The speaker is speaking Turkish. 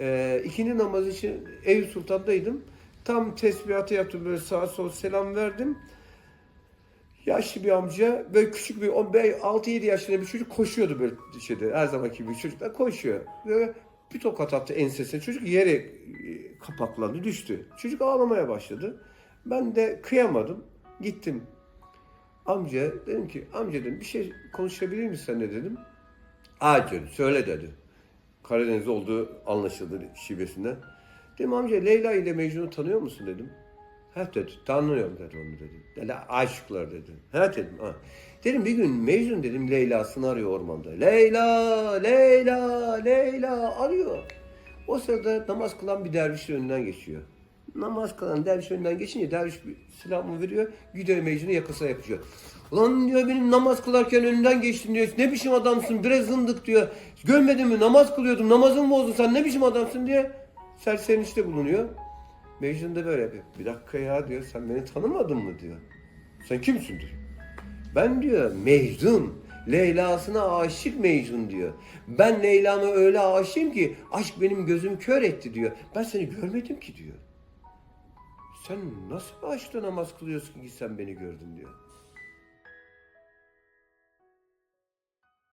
Ee, ikindi namazı için Eyüp Sultan'daydım. Tam tesbihatı yaptım böyle sağa sola selam verdim. Yaşlı bir amca böyle küçük bir 6-7 yaşında bir çocuk koşuyordu böyle şeyde her zamanki gibi çocuklar koşuyor. Böyle bir tokat attı ensesine çocuk yere e, kapaklandı düştü. Çocuk ağlamaya başladı. Ben de kıyamadım gittim. Amca dedim ki amca dedim bir şey konuşabilir misin seninle dedim. Aa söyle dedi. Karadeniz olduğu anlaşıldı şivesinden. Dedim amca Leyla ile Mecnun'u tanıyor musun dedim. Ha dedi tanıyorum dedi onu dedi. Dedi aşıklar dedi. Ha dedim ha. Dedim bir gün Mecnun dedim Leyla'sını arıyor ormanda. Leyla, Leyla, Leyla arıyor. O sırada namaz kılan bir derviş önünden geçiyor. Namaz kılan derviş önünden geçince derviş silahımı veriyor. Gidiyor Mecnun'u yakasına yapışıyor. Ulan diyor benim namaz kılarken önünden geçtin diyor. Ne biçim adamsın biraz zındık diyor. Görmedin mi namaz kılıyordum namazımı bozdun sen ne biçim adamsın diye sersenişte bulunuyor. Mecnun da böyle yapıyor. Bir dakika ya diyor sen beni tanımadın mı diyor. Sen kimsin diyor. Ben diyor Mecnun. Leyla'sına aşık Mecnun diyor. Ben Leyla'ma öyle aşığım ki aşk benim gözüm kör etti diyor. Ben seni görmedim ki diyor. Sen nasıl aşkla namaz kılıyorsun ki sen beni gördün diyor.